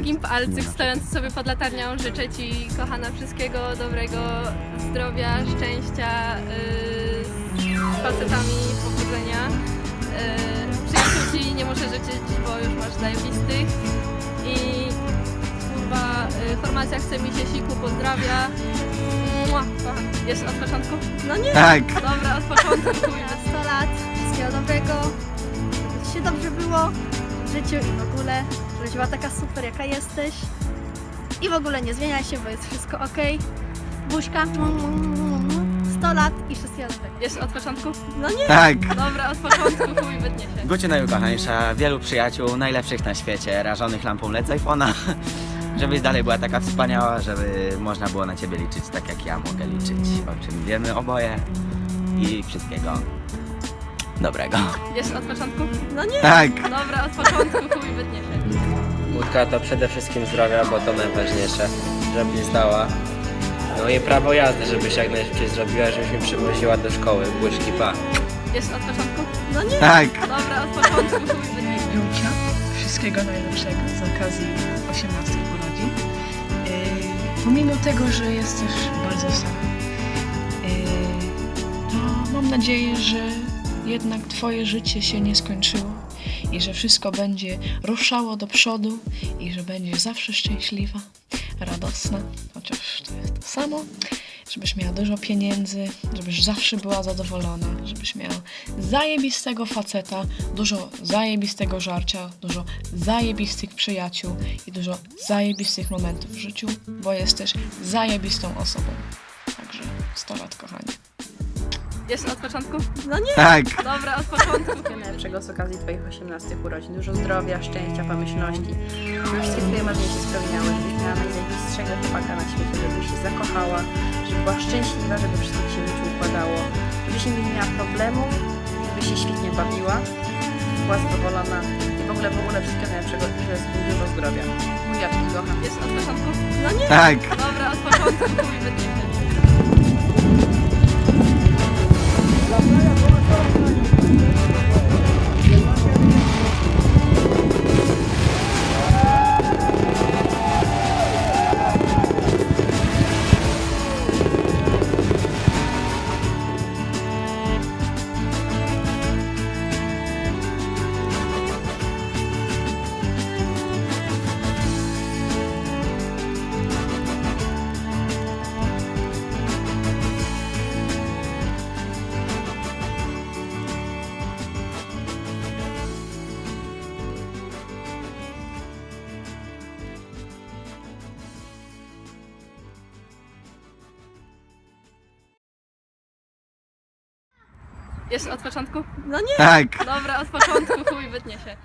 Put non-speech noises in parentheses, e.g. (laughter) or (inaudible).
Gimp Alcyk stojący sobie pod latarnią życzę Ci kochana wszystkiego dobrego, zdrowia, szczęścia, yy, z facetami, powodzenia. Yy, przyjaciół Ci nie muszę życzyć, bo już masz zajebistych. I kurwa, yy, formacja chce mi się siku, pozdrawia. Mua, kocham. Jeszcze od początku? No nie. Tak. Dobra, od początku. chuj. Na 100 lat, wszystkiego dobrego, żeby Ci się dobrze było życiu i w ogóle, żebyś była taka super jaka jesteś i w ogóle nie zmieniaj się, bo jest wszystko ok. Buźka, 100 lat i wszystkiego dobrego. Jeszcze od początku? No nie. Tak. Dobra, od początku, chuj, wytnie się. Gucie najukochańsza, wielu przyjaciół, najlepszych na świecie, rażonych lampą LED z iPhone'a. (laughs) Żebyś dalej była taka wspaniała, żeby można było na ciebie liczyć tak jak ja mogę liczyć, o czym wiemy oboje. I wszystkiego dobrego. Jeszcze od początku? No nie. Tak. Dobra, od początku, chuj, wytnie się. Łódka to przede wszystkim zdrowia, bo to najważniejsze, żebyś zdała. No i prawo jazdy, żebyś jak najszybciej zrobiła, żebyś mi przywoziła do szkoły. Błyszki pa. Jeszcze od początku? No nie. Tak. Dobra, od początku, chuj, wytnie się. Jucia. Wszystkiego najlepszego z okazji 18 urodzin. Yy, pomimo tego, że jesteś bardzo sama. Yy, to mam nadzieję, że jednak Twoje życie się nie skończyło i że wszystko będzie ruszało do przodu i że będziesz zawsze szczęśliwa, radosna, chociaż to jest to samo. Żebyś miała dużo pieniędzy, żebyś zawsze była zadowolona, żebyś miała zajebistego faceta, dużo zajebistego żarcia, dużo zajebistych przyjaciół i dużo zajebistych momentów w życiu, bo jesteś zajebistą osobą. Także 100 lat, kochani. Jeszcze od początku? No nie. Tak. Dobra, od początku. Wszystkiego najlepszego z okazji Twoich 18 urodzin. Dużo zdrowia, szczęścia, pomyślności. Żeby wszystkie Twoje marzenia się spełniały, żebyś miała najzajebistszego chłopaka na świecie, żebyś się zakochała, żeby była szczęśliwa, żeby wszystko się w życiu układało, żebyś nigdy nie miała problemów, żebyś się świetnie bawiła, była zadowolona i w ogóle, w ogóle wszystkiego najlepszego i przede wszystkim dużo zdrowia. Mój ja Cię kocham. Jeszcze od początku? No nie. Tak. Dobra, od początku, Jeszcze od początku? No nie. Tak. Dobra, od początku, chuj, wytnie się.